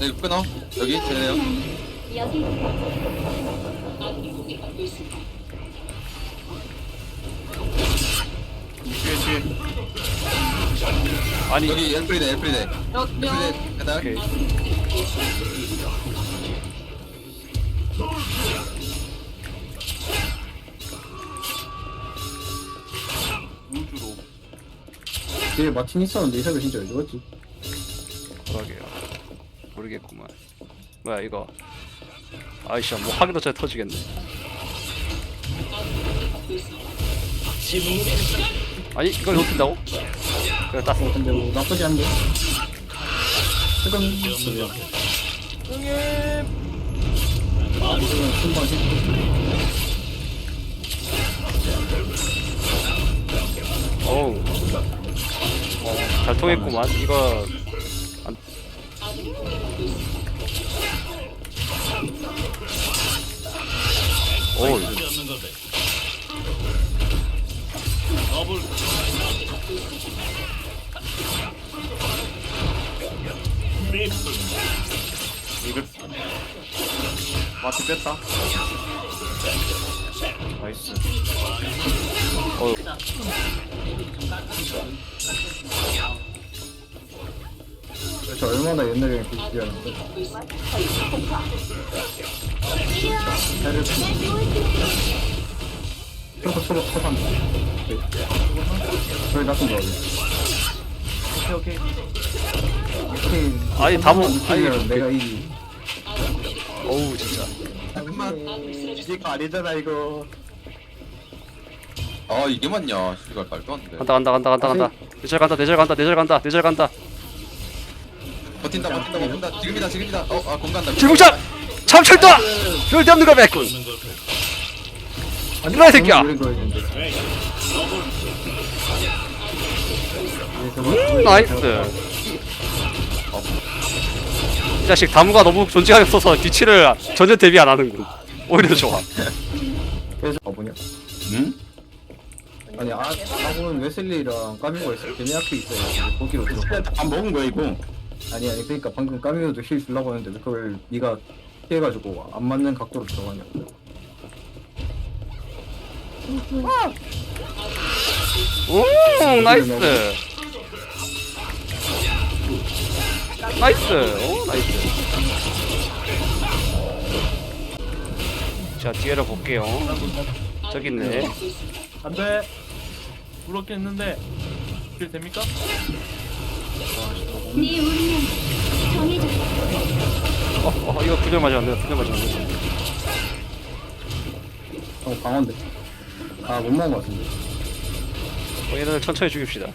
네, 이거 끊어. 여기, 쟤네요. 여기 뒤에 뒤에 아니 여기 엘프리데, 엘프리데. 엘프리데. 오케이 우주로 뒤에 마틴 있었는데 이 사람 진짜 왜 죽었지? 그러게요 모르겠구만. 뭐야 이거. 아이씨 뭐 하기도 전에 터지겠네. 아니 이걸 놓친다고? 그래 땄어 어 근데 뭐 나쁘지 않은데? 조금 그냥 아 금방 씻고 어우. 어, 잘 통했구만. 이거 오 이글 마트 뺐다. 나이스. 어, 저 얼마나 옛날에 비비였는데. 해를 초코 초코 초반. 저희 같은 거 오케이 오케이 이렇게 아니, 다 먹- 아니 아니, 내가 이 어우 진짜. 잠깐만. 이거 아니잖아 이거. 아, 이게 맞냐. 씨발, 말도 안 돼. 간다 간다 간다 간다 간다. 내절 간다 내절 간다 내절 간다 내절 간다 버틴다, 버틴다, 버틴다. 지금이다, 지금이다. 어, 아, 공간다. 길목장 참철다 별대없는 걸 맺군 일어나 이 새끼야 음, 나이스 이 자식 다무가 너무 존재감이 없어서 뒤치를 전혀 대비 안 하는군 오히려 좋아 그래서 가보냐 응? 아니 아 아고는 웨슬리랑 까미오가 있어 걔네 앞에 있어요 거기로 들어 밥 먹은 거야, 이거. 아니 아니 그러니까 방금 까미오도 힐 주려고 했는데 왜 그걸 네가 피해가지고 안 맞는 각도로 들어가냐 오 나이스. 나이스. 오 나이스. 자 뒤에를 볼게요. 저기 있네. 안돼. 그렇게 했는데 길 됩니까? 네 운명 정해졌어. 어, 어 이거 두대 맞았네 두대 맞았네 어 강원데. 아못 먹은 것 같은데. 어, 얘네들 천천히 죽입시다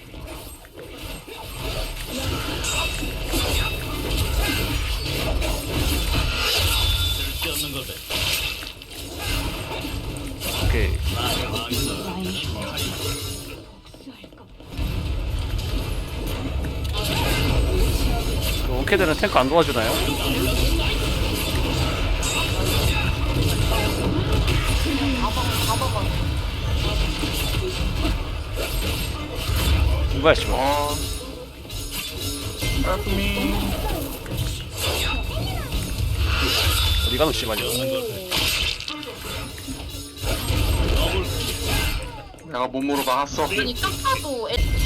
그 원캐들은 탱크 안 도와주나요? 뭐야 씨발 아 따스미 어디 가노 씨발이야 내가 몸으로 막았어. 아니 딱 봐도 애...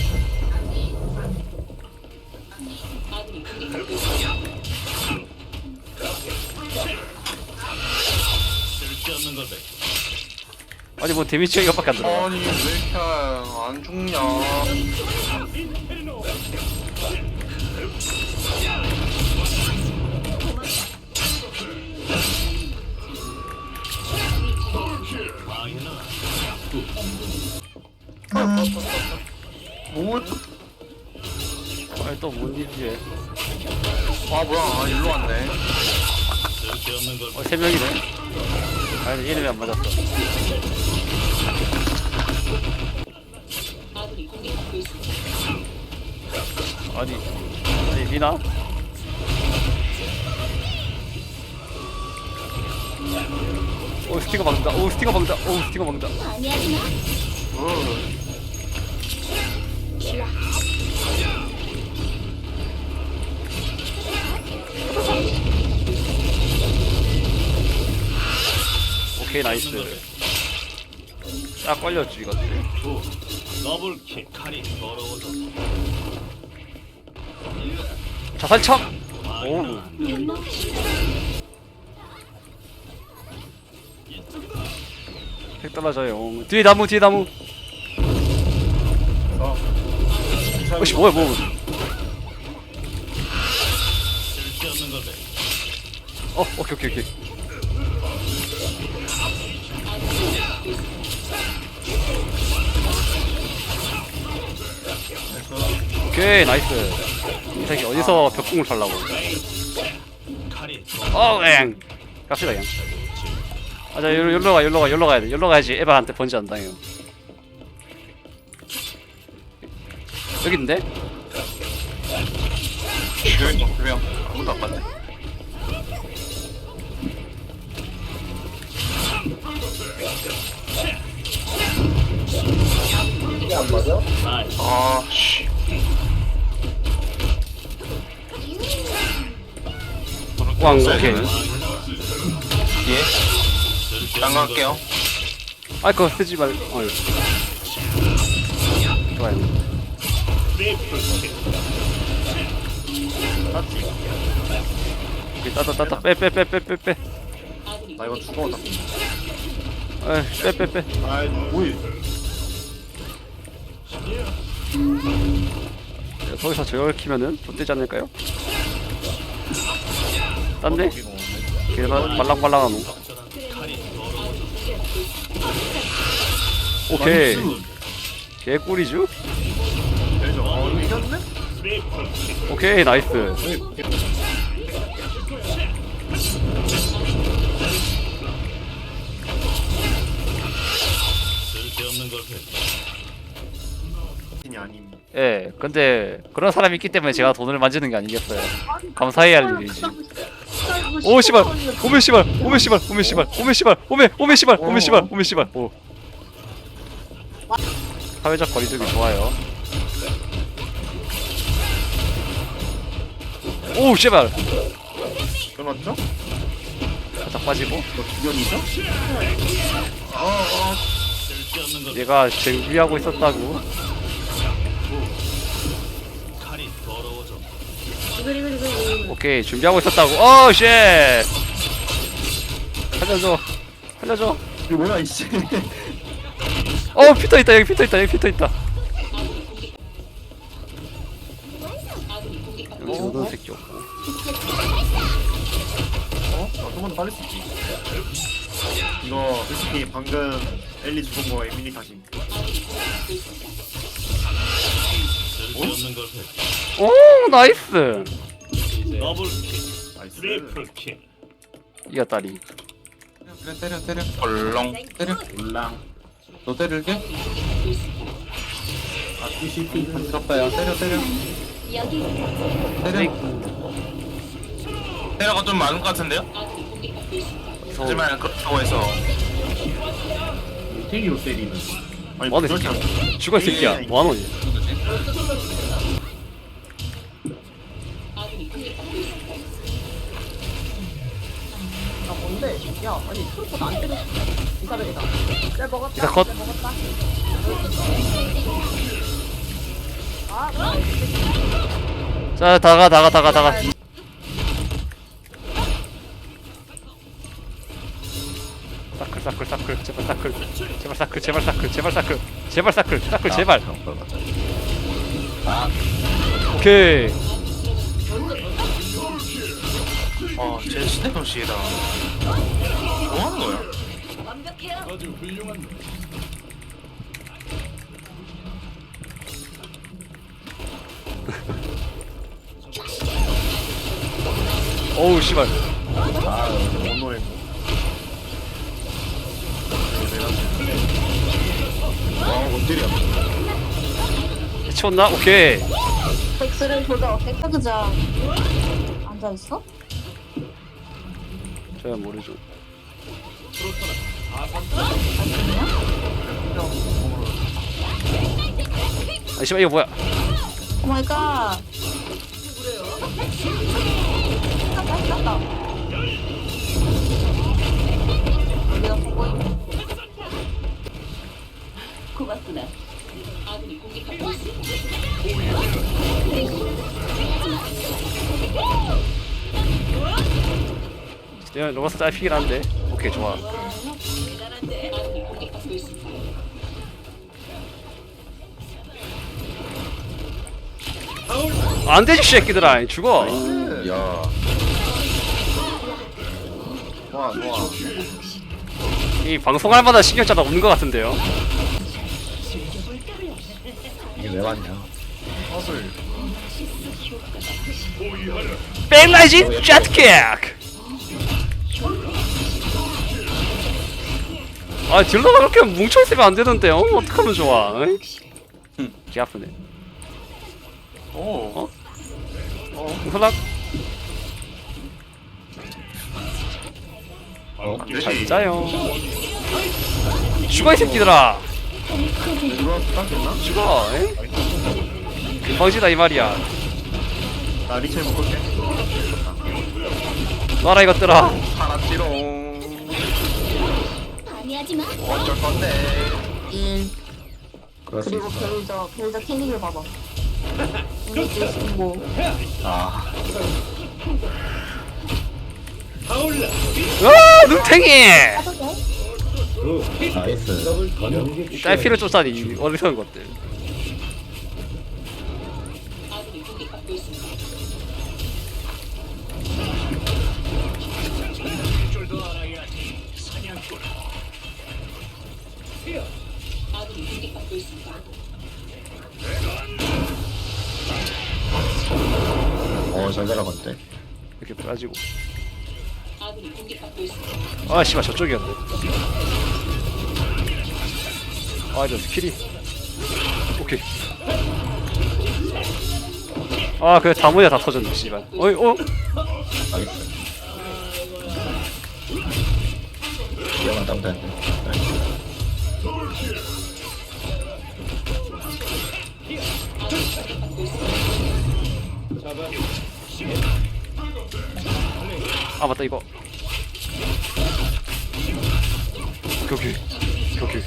아니 뭐 데미지 이것밖에 안 들어 아니 왜 이렇게 안 죽냐 뭐? 아니 또뭔 일이지 아 뭐야. 아, 일로 왔네. 어, 세 명이네. 아니 이름이 안 맞았어. 아니 아니 리나? 오 스티커 막는다. 오 스티커 막는다. 오 스티커 막는다. 아 오케이 나이스. 딱 걸렸지 이것들 더블킥 자살척 오우. 핵 떨어져요. 뒤에 나무 뒤에 나무. 어씨 뭐야 뭐야. 어, 오케이, 오케이, 오케이. 오케이, 나이스. 이 새끼 어디서 벽궁을. 칼이 어, 엥. 갑시다, 그냥. 아, 자, 여기로, 가, 여기로 가, 여기로 가야 돼. 여기로 가야지 에바한테 번지 안 당해요. 여기 있는데? 두명 두명 아무도 안 봤네 아 씨 왕, 오케이. 예? 딴 갈게요 아, 그거 쓰지 말, 어, 좋아요. 오케이, 따다, 따다, 빼, 빼, 빼, 빼, 빼, 빼. 나 이거 죽어 나 에이, 빼, 빼, 빼. 아이 뭐이 거기서 저걸 키면은 좀 되지 않을까요? 딴데? 걔가 말랑말랑한 놈. 오케이. 개꿀이죠? 오케이, 나이스. 쓸데없는 걸 배. 이 아님 예, 근데 그런 사람이 있기 때문에 제가 돈을 만지는 게 아니겠어요. 감사해야 할 일이지. 오 씨발, 오메 씨발, 오메 씨발, 오메 씨발, 오메 씨발, 오메, 오메 씨발, 오메 씨발, 오메 씨발. 오. 사회적 거리두기 좋아요. 오 씨발, 끊었죠? 살짝 빠지고. 너 주변이죠? 쓸데없는 걸 얘가 준비하고 있었다고. 오케이, 준비하고 있었다고. 어 쉣. 살려줘, 살려줘. 이거 뭐야 이씨 어 피터 있다 여기 피터 있다 여기 피터 있다 여기 오던 새끼 없고 어? 좀만 더 빨리 쓰지 이거 솔직히 방금 엘리 죽은 거 에미니 걸 배. 오 나이스 더블킥 나이스. 트리플킥 이겼다리 그래 때려 때려. 얼렁. 때려. 몰랑 너 때릴게? 아 TCP 부럽다 야 때려 때려. 때려. 테러가 좀 많은 것 같은데요? 하지만 그렇다고 해서. 테리오 때리는 아니 뭐하는 그렇게 새끼야 죽어. 이 새끼야. 뭐하노 얘? 아뭔 데? 야 아니 트로트도 안 때렸어 이사벨이다. 내 먹었다. 이사 컷. 내 먹었다. 아 자 다가 다가 다가 다가. 사클 사클 사클 제발 사클. 제발 사클 제발 사클 제발 사클. 제발 사클 사클 제발. 오케이 어제 스냅은 시에다 뭐 하는 거야? 완벽해요. 어우 씨발 아 원노래 와 원딜이야 해치웠나? 오케이 백스를 보자. 백스그자 앉아 있어? 저야 모르죠 아 씨발 이거 뭐야 오 마이 갓. 보고 있는 고맙구나. 아군이 공격받고 있습 야 로버스 짧히긴 한데 오케이 좋아 있습니다. 안되지 새끼들아 죽어 야. 좋아 좋아. 이 방송할 마다 신경자가 없는 것 같은데요 이게 왜 왔냐? 허슬. 백라이징 jetkick 아 딜러가 그렇게 뭉쳐있으면 안 되는데요 어떡하면 좋아 응? 개 아프네 오. 어? 헐락 잘 짜요 죽어 이 새끼들아 죽어 에? 금방지다 이 말이야 나 리첼 묶을게. 놔라 이것들아 롱. 방해하지 마. 어쩔 건데. 수 그리고 있어. 벨저 벨저 캐릭을 봐봐. 이게 신고. 아, 으아 눈탱이 나이스. 딸피를 쫓아니 이 어리석은 것들 잘 날아갔대. 이렇게 빠지고. 아 씨발 저쪽이었네 아저 스킬이 오케이 아 그래 다모야 다 터졌네 씨발 어이 어? 나이스. 위험한 땅다인데. 아 맞다 이거 오케이 오케이 오케이 오케이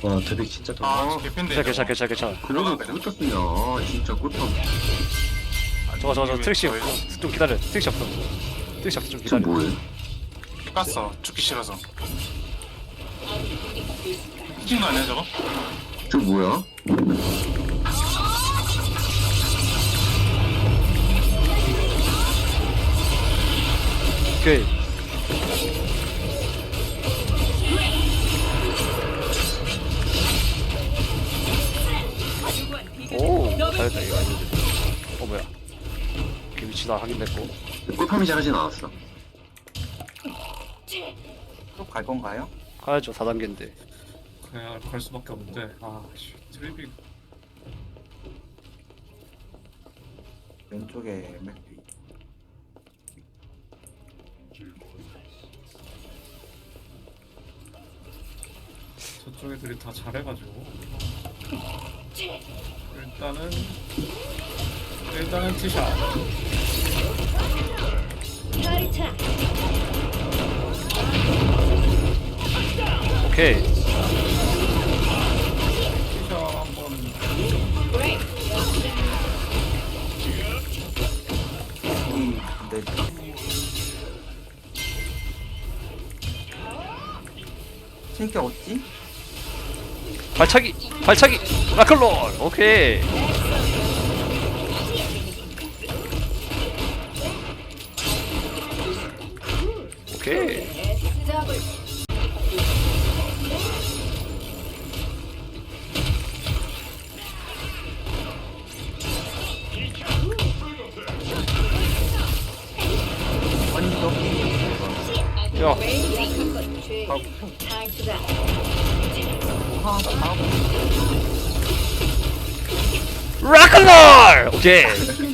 와, 드빅 진짜 더. 아, 개핀데. 괜찮아 괜찮아 괜찮아 괜찮아 그러면 그것도 쓰냐. 진짜 꿀밤. 저거 저거 저거 트릭시 좀 기다려 트릭시 없어 트릭시 없어 좀 기다려 뭐해? 깠어 죽기 싫어서 미친 거 아니야 저거? 저 뭐야? 오케이 오 잘했다 이거 아닌데 어 뭐야 오케이 위치 다 확인됐고 꿀밤이 잘하진 않았어. 또 갈 건가요? 가야죠 4단계인데 그냥 갈 수밖에 없는데 아씨 트리비 왼쪽에 맥비. 저쪽 애들이 다 잘해가지고. 일단은 일단은 티샷. 오케이 신기 어딨지? 발차기 발차기 라클롤. 오케이. 오케이. 야 라클롤 오케이